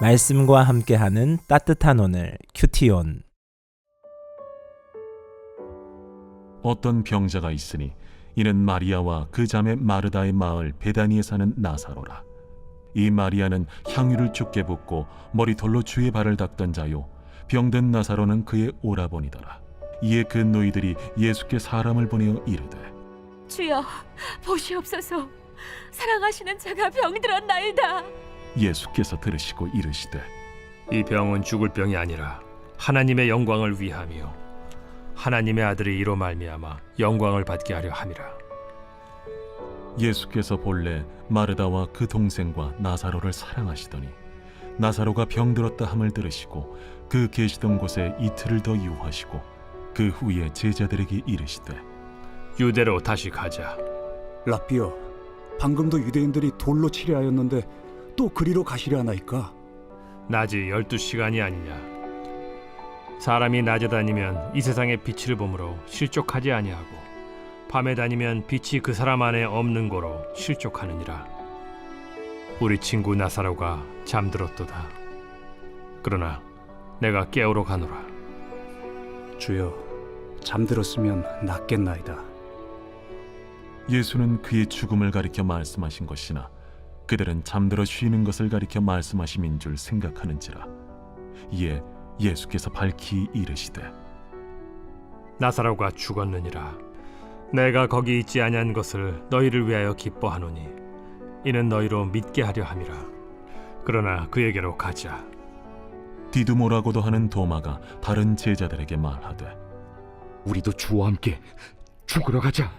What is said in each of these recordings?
말씀과 함께하는 따뜻한 오늘 큐티온 어떤 병자가 있으니 이는 마리아와 그 자매 마르다의 마을 베다니에 사는 나사로라. 이 마리아는 향유를 죽게 붓고 머리털로 주의 발을 닦던 자요. 병든 나사로는 그의 오라버니더라. 이에 그 노이들이 예수께 사람을 보내어 이르되 주여 보시옵소서 사랑하시는 자가 병들었나이다 예수께서 들으시고 이르시되 이 병은 죽을 병이 아니라 하나님의 영광을 위함이요. 하나님의 아들이 이로 말미암아 영광을 받게 하려 함이라. 예수께서 본래 마르다와 그 동생과 나사로를 사랑하시더니 나사로가 병들었다 함을 들으시고 그 계시던 곳에 이틀을 더 유하시고 그 후에 제자들에게 이르시되 유대로 다시 가자. 라비어, 방금도 유대인들이 돌로 치려 하였는데 또 그리로 가시려 하나이까? 낮이 열두 시간이 아니냐 사람이 낮에 다니면 이 세상의 빛을 보므로 실족하지 아니하고 밤에 다니면 빛이 그 사람 안에 없는 거로 실족하느니라 우리 친구 나사로가 잠들었도다 그러나 내가 깨우러 가노라 주여, 잠들었으면 낫겠나이다. 예수는 그의 죽음을 가리켜 말씀하신 것이나 그들은 잠들어 쉬는 것을 가리켜 말씀하심인 줄 생각하는지라. 이에 예수께서 밝히 이르시되 나사로가 죽었느니라. 내가 거기 있지 아니한 것을 너희를 위하여 기뻐하노니 이는 너희로 믿게 하려 함이라. 그러나 그에게로 가자. 디두모라고도 하는 도마가 다른 제자들에게 말하되 우리도 주와 함께 죽으러 가자.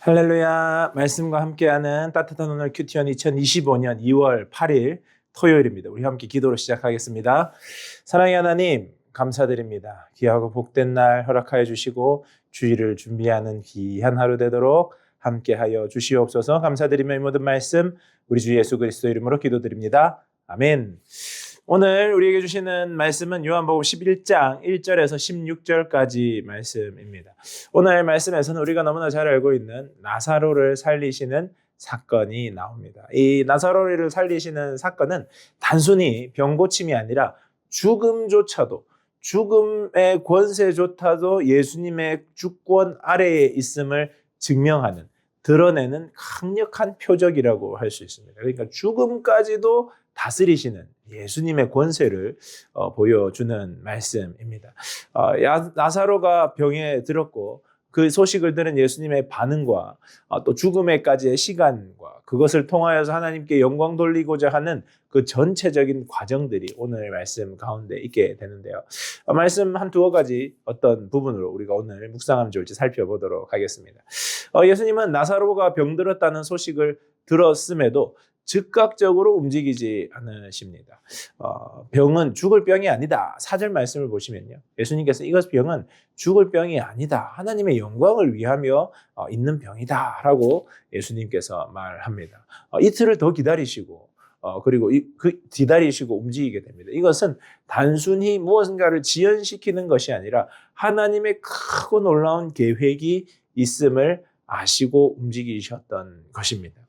할렐루야 말씀과 함께하는 따뜻한 오늘 큐티온 2025년 2월 8일 토요일입니다. 우리 함께 기도로 시작하겠습니다. 사랑의 하나님 감사드립니다. 귀하고 복된 날 허락하여 주시고 주일을 준비하는 귀한 하루 되도록 함께하여 주시옵소서 감사드리며 이 모든 말씀 우리 주 예수 그리스도 이름으로 기도드립니다. 아멘. 오늘 우리에게 주시는 말씀은 요한복음 11장 1절에서 16절까지 말씀입니다. 오늘 말씀에서는 우리가 너무나 잘 알고 있는 나사로를 살리시는 사건이 나옵니다. 이 나사로를 살리시는 사건은 단순히 병 고침이 아니라 죽음조차도 죽음의 권세조차도 예수님의 주권 아래에 있음을 증명하는 드러내는 강력한 표적이라고 할 수 있습니다. 그러니까 죽음까지도 다스리시는 예수님의 권세를 어, 보여주는 말씀입니다. 어, 야- 나사로가 병에 들었고 그 소식을 들은 예수님의 반응과 어, 또 죽음에까지의 시간과 그것을 통하여서 하나님께 영광 돌리고자 하는 그 전체적인 과정들이 오늘 말씀 가운데 있게 되는데요. 어, 말씀 한 두어 가지 어떤 부분으로 우리가 오늘 묵상하면 좋을지 살펴보도록 하겠습니다. 어, 예수님은 나사로가 병들었다는 소식을 들었음에도 즉각적으로 움직이지 않으십니다. 어, 병은 죽을 병이 아니다. 사절 말씀을 보시면요. 예수님께서 이것 병은 죽을 병이 아니다. 하나님의 영광을 위하며 어, 있는 병이다 라고 예수님께서 말합니다. 어, 이틀을 더 기다리시고 어, 그리고 이, 그 기다리시고 움직이게 됩니다. 이것은 단순히 무엇인가를 지연시키는 것이 아니라 하나님의 크고 놀라운 계획이 있음을 아시고 움직이셨던 것입니다.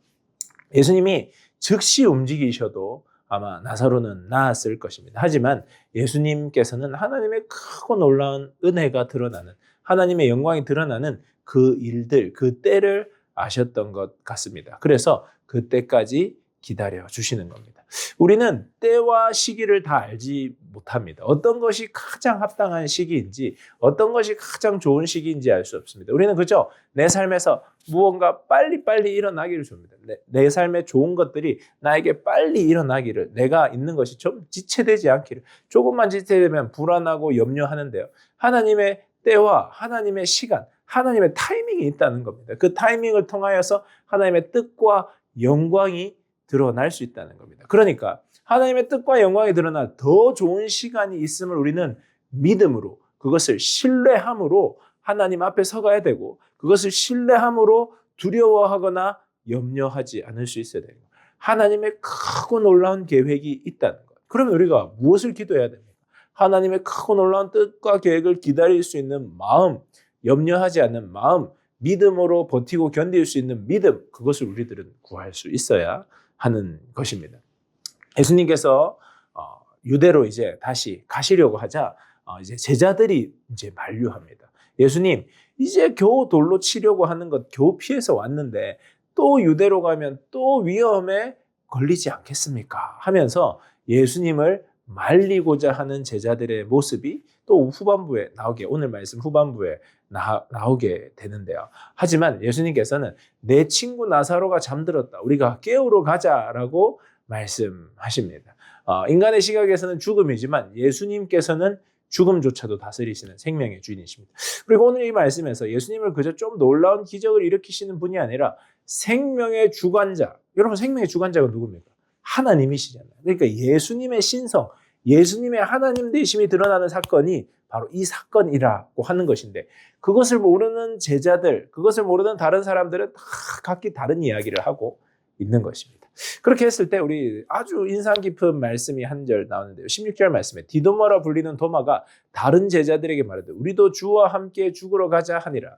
예수님이 즉시 움직이셔도 아마 나사로는 나았을 것입니다. 하지만 예수님께서는 하나님의 크고 놀라운 은혜가 드러나는 하나님의 영광이 드러나는 그 일들, 그 때를 아셨던 것 같습니다. 그래서 그때까지 기다려 주시는 겁니다. 우리는 때와 시기를 다 알지 못합니다. 어떤 것이 가장 합당한 시기인지, 어떤 것이 가장 좋은 시기인지 알 수 없습니다. 우리는 그죠? 내 삶에서 무언가 빨리빨리 일어나기를 줍니다. 내, 내 삶에 좋은 것들이 나에게 빨리 일어나기를, 내가 있는 것이 좀 지체되지 않기를, 조금만 지체되면 불안하고 염려하는데요. 하나님의 때와 하나님의 시간, 하나님의 타이밍이 있다는 겁니다. 그 타이밍을 통하여서 하나님의 뜻과 영광이 드러날 수 있다는 겁니다. 그러니까 하나님의 뜻과 영광이 드러날 더 좋은 시간이 있음을 우리는 믿음으로 그것을 신뢰함으로 하나님 앞에 서가야 되고 그것을 신뢰함으로 두려워하거나 염려하지 않을 수 있어야 되고 하나님의 크고 놀라운 계획이 있다는 것. 그러면 우리가 무엇을 기도해야 됩니까? 하나님의 크고 놀라운 뜻과 계획을 기다릴 수 있는 마음, 염려하지 않는 마음, 믿음으로 버티고 견딜 수 있는 믿음, 그것을 우리들은 구할 수 있어야 하는 것입니다. 예수님께서 어, 유대로 이제 다시 가시려고 하자 어, 이제 제자들이 이제 만류합니다. 예수님 이제 겨우 돌로 치려고 하는 것 겨우 피해서 왔는데 또 유대로 가면 또 위험에 걸리지 않겠습니까? 하면서 예수님을 말리고자 하는 제자들의 모습이 또 후반부에 나오게 오늘 말씀 후반부에 나, 나오게 되는데요. 하지만 예수님께서는 내 친구 나사로가 잠들었다. 우리가 깨우러 가자라고 말씀하십니다. 어, 인간의 시각에서는 죽음이지만 예수님께서는 죽음조차도 다스리시는 생명의 주인이십니다. 그리고 오늘 이 말씀에서 예수님을 그저 좀 놀라운 기적을 일으키시는 분이 아니라 생명의 주관자. 여러분 생명의 주관자가 누굽니까? 하나님이시잖아요. 그러니까 예수님의 신성, 예수님의 하나님 되심이 드러나는 사건이 바로 이 사건이라고 하는 것인데 그것을 모르는 제자들, 그것을 모르는 다른 사람들은 다 각기 다른 이야기를 하고 있는 것입니다. 그렇게 했을 때 우리 아주 인상 깊은 말씀이 한 절 나오는데요. 16절 말씀에 디도마라 불리는 도마가 다른 제자들에게 말하되 우리도 주와 함께 죽으러 가자 하니라.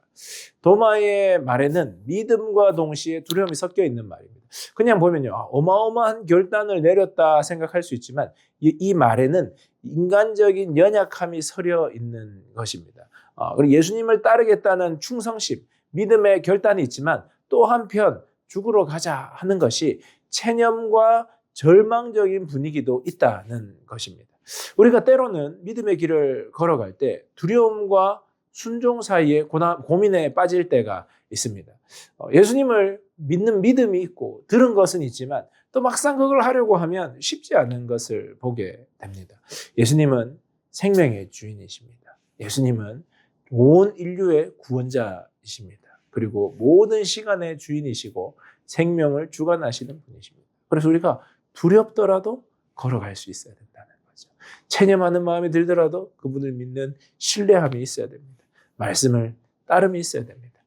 도마의 말에는 믿음과 동시에 두려움이 섞여 있는 말입니다. 그냥 보면요. 아, 어마어마한 결단을 내렸다 생각할 수 있지만 이, 이 말에는 인간적인 연약함이 서려 있는 것입니다. 아, 그리고 예수님을 따르겠다는 충성심, 믿음의 결단이 있지만 또 한편 죽으러 가자 하는 것이 체념과 절망적인 분위기도 있다는 것입니다. 우리가 때로는 믿음의 길을 걸어갈 때 두려움과 순종 사이에 고민에 빠질 때가 있습니다. 어, 예수님을 믿는 믿음이 있고 들은 것은 있지만 또 막상 그걸 하려고 하면 쉽지 않은 것을 보게 됩니다. 예수님은 생명의 주인이십니다. 예수님은 온 인류의 구원자이십니다. 그리고 모든 시간의 주인이시고 생명을 주관하시는 분이십니다. 그래서 우리가 두렵더라도 걸어갈 수 있어야 된다는 거죠. 체념하는 마음이 들더라도 그분을 믿는 신뢰함이 있어야 됩니다. 말씀을 따름이 있어야 됩니다.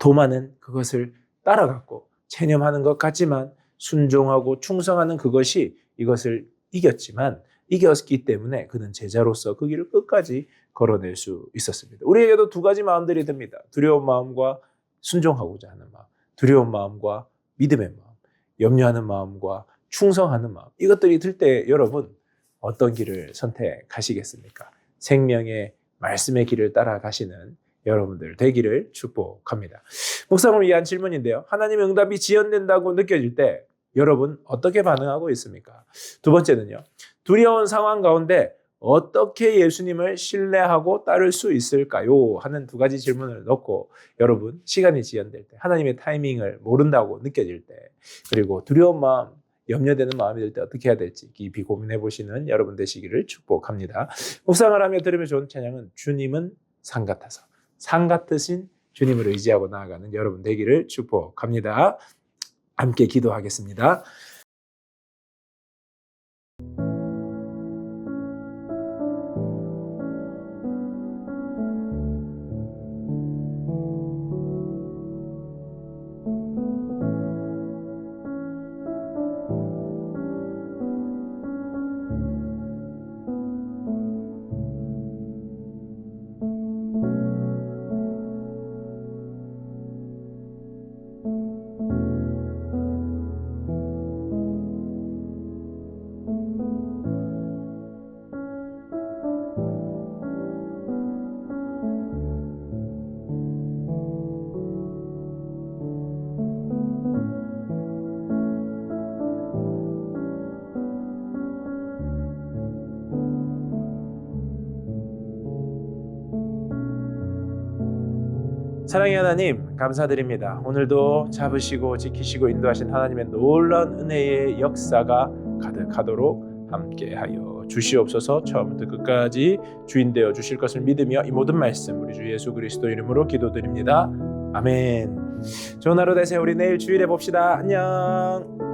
도마는 그것을 따라갔고 체념하는 것 같지만 순종하고 충성하는 그것이 이것을 이겼지만 이겼기 때문에 그는 제자로서 그 길을 끝까지 걸어낼 수 있었습니다. 우리에게도 두 가지 마음들이 듭니다. 두려운 마음과 순종하고자 하는 마음, 두려운 마음과 믿음의 마음, 염려하는 마음과 충성하는 마음. 이것들이 들 때 여러분 어떤 길을 선택하시겠습니까? 생명의 말씀의 길을 따라가시는 여러분들 되기를 축복합니다. 목사님을 위한 질문인데요. 하나님의 응답이 지연된다고 느껴질 때 여러분 어떻게 반응하고 있습니까? 두 번째는요. 두려운 상황 가운데 어떻게 예수님을 신뢰하고 따를 수 있을까요? 하는 두 가지 질문을 넣고 여러분 시간이 지연될 때 하나님의 타이밍을 모른다고 느껴질 때 그리고 두려운 마음 염려되는 마음이 들 때 어떻게 해야 될지 깊이 고민해 보시는 여러분 되시기를 축복합니다. 묵상을 하며 들으면 좋은 찬양은 주님은 상 같아서 상 같으신 주님을 의지하고 나아가는 여러분 되기를 축복합니다. 함께 기도하겠습니다. 사랑의 하나님 감사드립니다. 오늘도 잡으시고 지키시고 인도하신 하나님의 놀라운 은혜의 역사가 가득하도록 함께하여 주시옵소서. 처음부터 끝까지 주인 되어 주실 것을 믿으며 이 모든 말씀 우리 주 예수 그리스도 이름으로 기도드립니다. 아멘. 좋은 하루 되세요. 우리 내일 주일에 봅시다. 안녕.